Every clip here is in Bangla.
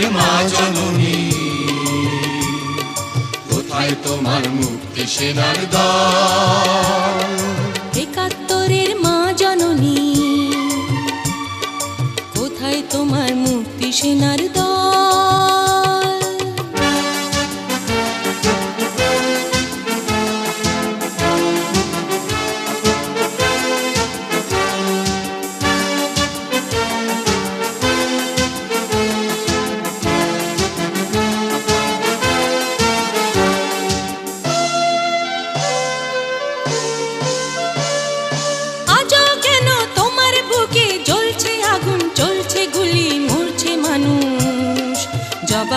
একাত্তরের মা জননী। কোথায় তোমার মুক্তি সেনার একাত্তরের মা জননী। কোথায় তোমার মুক্তি সেনার দল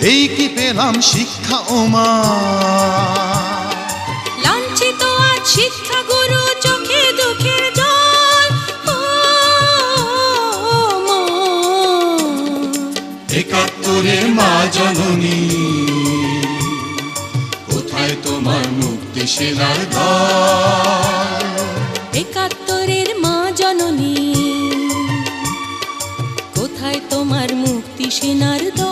এই কি পেলাম শিক্ষা ওমা? লাঞ্ছিত আজ শিক্ষা গুরু চোখে দুঃখের জল। মা। একাত্তরের মা জননী কোথায় তোমার মুক্তি সেনার দল একাত্তরের মা জননী কোথায় তোমার মুক্তি সেনার দল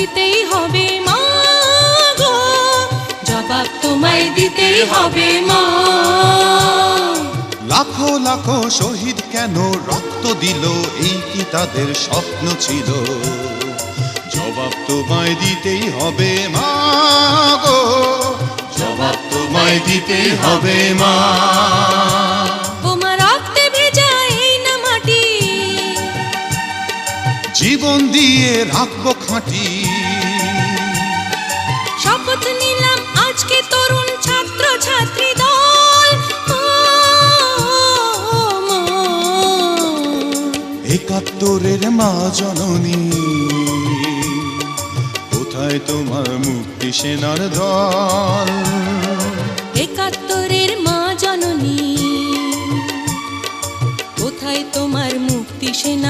দিতেই হবে মা জবাব তোমায় দিতেই হবে মা। লাখো লাখো শহীদ কেন রক্ত দিল? এই কি তাদের স্বপ্ন ছিল? জবাব তোমায় দিতেই হবে মা গো। জবাব তোমায় দিতেই হবে মা। জীবন দিয়ে রাখব খাঁটি। শপথ নিলাম আজকে তরুণ ছাত্র ছাত্রী দল একাত্তরের মা জননী কোথায় তোমার মুক্তি সেনার দল? একাত্তরের মা জননী কোথায় তোমার মুক্তি সেনার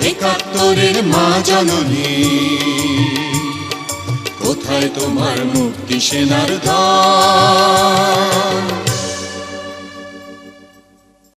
একাত্তরের মা জননী। কোথায় তোমার মুক্তি সেনার দল